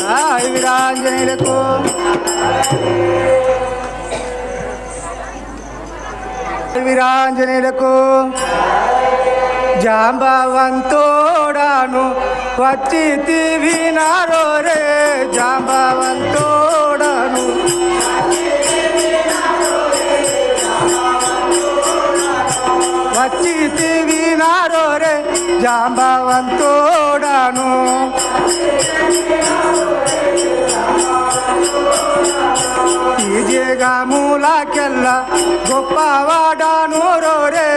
జయ వీరాంజనేయులకు వీరాంజనేయులకు జాంబవంతోడాను వచ్చి వినారో రే జాంబవంతోడను. వచ్చి వినారో రే జాంబవంతోడను. ఈ జేగా మూలకెల్ల గొప్పవాడాను రే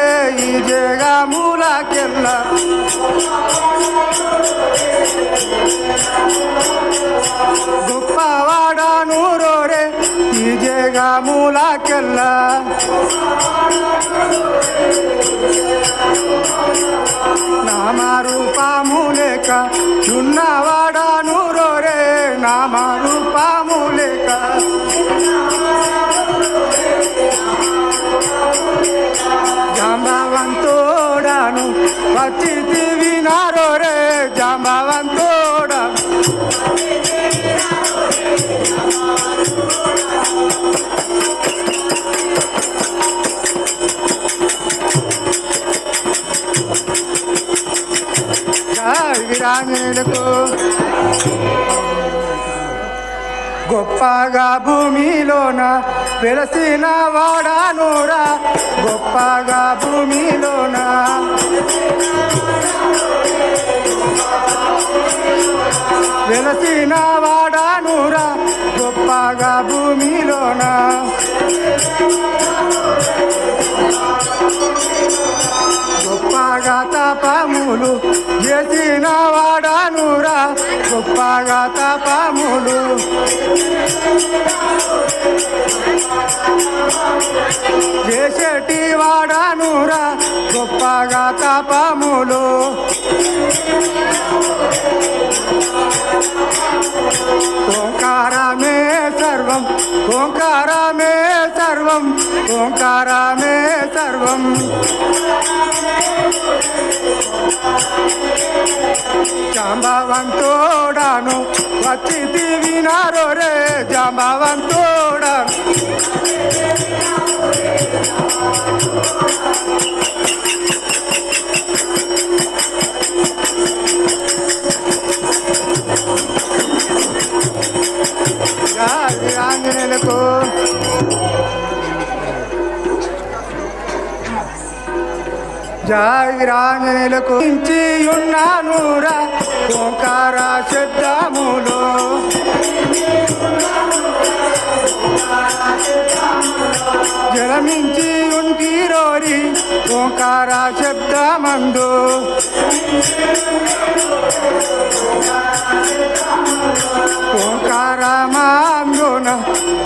ఈ జేగా మూలకెల్ల గొప్పవాడాను రే ఈ జేగా మూలకెల్ల. నామరూపము లేక ఉన్నవాడాను రే నామరూపము లేక జాంబవంతోడాను వచ్చి వినారో రే జాంబవంతోడా జయ వీరాంజనేయులకు గొప్పగా భూమిలోన వెలసిన వాడానురా. గొప్పగా భూమిలోన వెలసిన వాడానురా. గొప్పగా భూమిలోన గొప్పగా తపములు చేసిన వాడనురా గొప్పగా తపములు చేసేటి వాడనురా గొప్పగా తపములు ఓంకారమే సర్వం ఓంకారమే సర్వం ఓంకారమే సర్వం జాంబవంతోడాను వచ్చి వినారో రే జాంబవంతోడాను. జయ వీరాంజనేయులకు ఇంచి ఉన్నానురా ఓంకార శబ్దములో. జలమించి ఉంటిరోరి ఓంకార శబ్దమందు. ఓంకారమాందున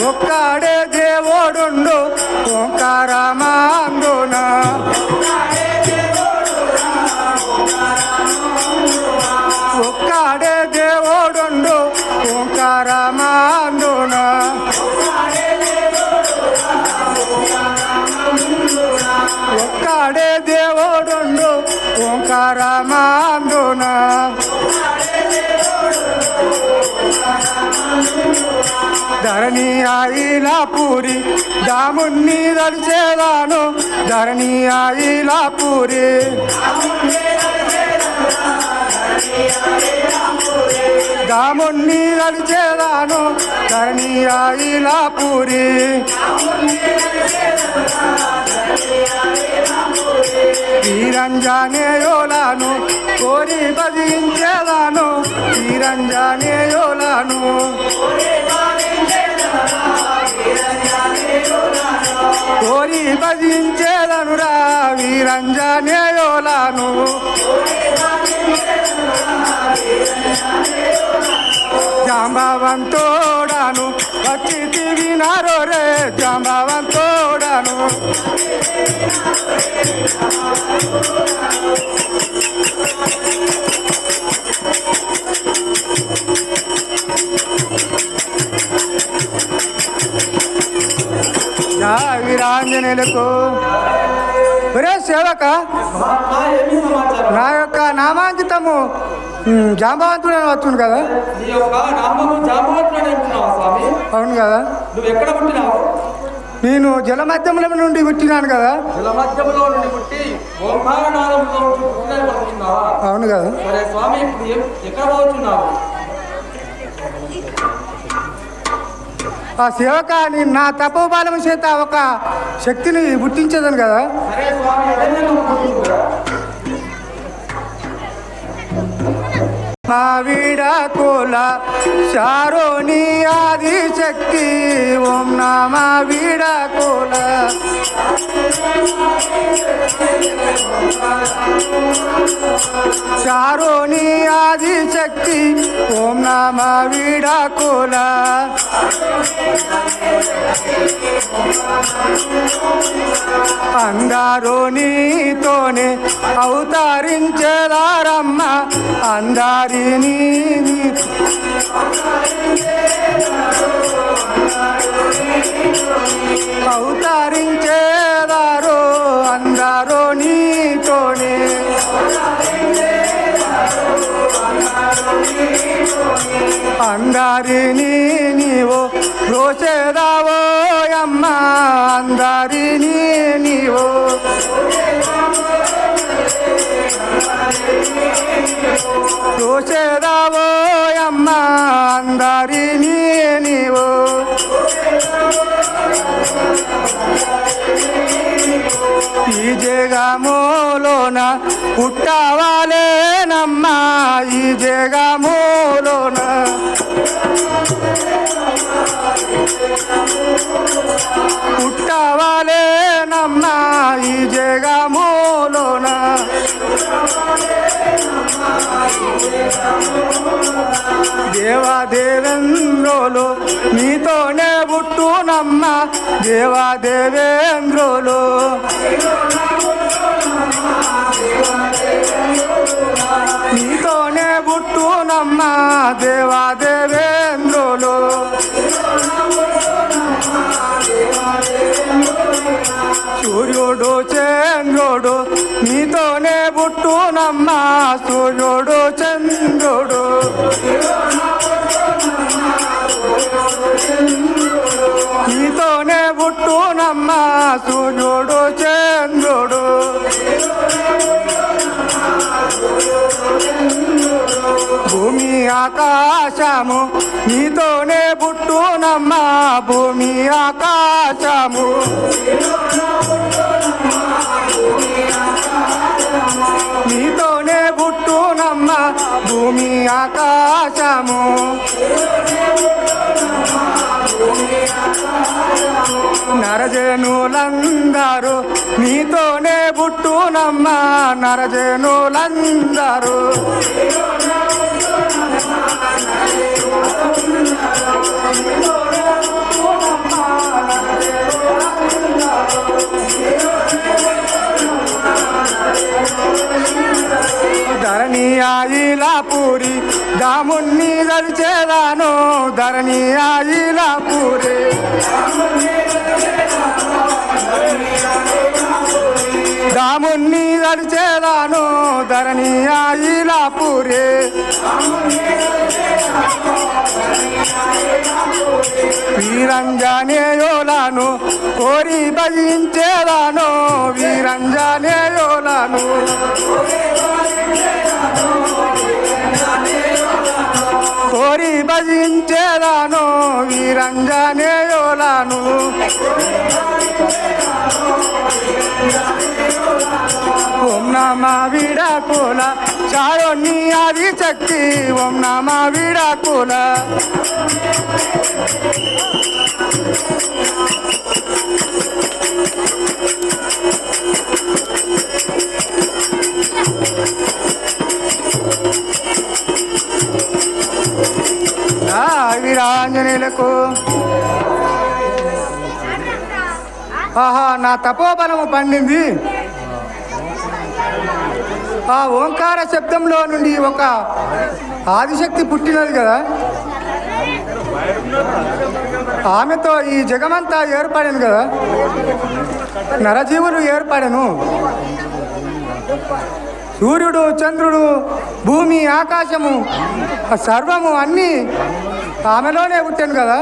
ఒక్కడే దేవుడుండు. దేవుడుండు ఓంకారమాందున ధరణి ఆయిలా పూరి దాముణ్ణి దడిచేదాను ధరణి ఆయిలా పూరి దాముణ్ణి దడిచేదాను ధరణి ఆయిలా పూరి వీరంజానేయోలాను కోరి భజించేదాను వీరంజానేయోలాను కోరి భజించేదనురా వీరంజానేయోలాను జాంబావంతోడాను వచ్చి తిరిగినారో రే జాంబావంతోడాను వీరాంజనేయులకు ఒరే సేవక నా యొక్క నామాంకితము జాంబవంతుడు అని వస్తుంది కదా? అవును కదా? నువ్వు ఎక్కడ పుట్టినావు? నేను జలమధ్యముల నుండి పుట్టినాను కదా? జల మధ్యములో నుండి పుట్టి ఓంకార నాదంలో పుట్టినని పలుకుతున్నావా అవును కదా? సరే స్వామి ఎక్కడ ఆ సేవక నేను నా తపోబాలము చేత ఒక శక్తిని పుట్టించేదని కదా? సరే చారోని ఆది శక్తి. ఓం నమ వీడకుల చారోని ఆది శక్తి ఓం నమ వీడకుల. అందరూ నీతోనే అవతరించేదారమ్మ అందరినీ అవతరించే అందరూ నీతోనే. అందరినీ నీవు రోచేదావో అమ్మ. అందరినీ నీవు రోచేదావో అమ్మ. అందరినీ నీవు జగములోన పుట్టవాలేనమ్మా ఈ జగములోన. పుట్టవాలేనమ్మా ఈ జగములోన. దేవాదేవేంద్రులు నీతోనే పుట్టునమ్మ దేవాదేవేంద్రులు. నీతోనే పుట్టునమ్మా దేవా దేవేంద్రులు సూర్యుడు చంద్రుడు నీతోనే పుట్టునమ్మా సూర్యుడు చంద్రుడు. నీతోనే పుట్టునమ్మా సూర్యుడు చంద్రుడు. ఆకాశము నీతోనే పుట్టునమ్మ భూమి ఆకాశము. నీతోనే పుట్టునమ్మ భూమి ఆకాశము. నరజనులందరూ నీతోనే పుట్టునమ్మ నరజనులందరూ. धरणी आईला पुरी दामुन्नी जळचे रानो धरणी आईला पुरी. రాముణ్ణి దరిచేదాను ధరణి ఆయిలాపూరి. వీరంజనేయోలాను కోరి భయించేదాను వీరంజనేయోలాను కోరి భజించేదాను వీరంజనేయోలాను ఓం నమ విడాకుల. చారోని ఆది శక్తి. ఓం నమ విడాకుల. ఆ వీరాంజనేయులకు. ఆహా నా తపోబలము పండింది. ఆ ఓంకార శబ్దంలో నుండి ఒక ఆదిశక్తి పుట్టినది కదా. ఆమెతో ఈ జగమంతా ఏర్పడాను కదా. నరజీవులు ఏర్పడను. సూర్యుడు చంద్రుడు భూమి ఆకాశము సర్వము అన్నీ ఆమెలోనే పుట్టాను కదా.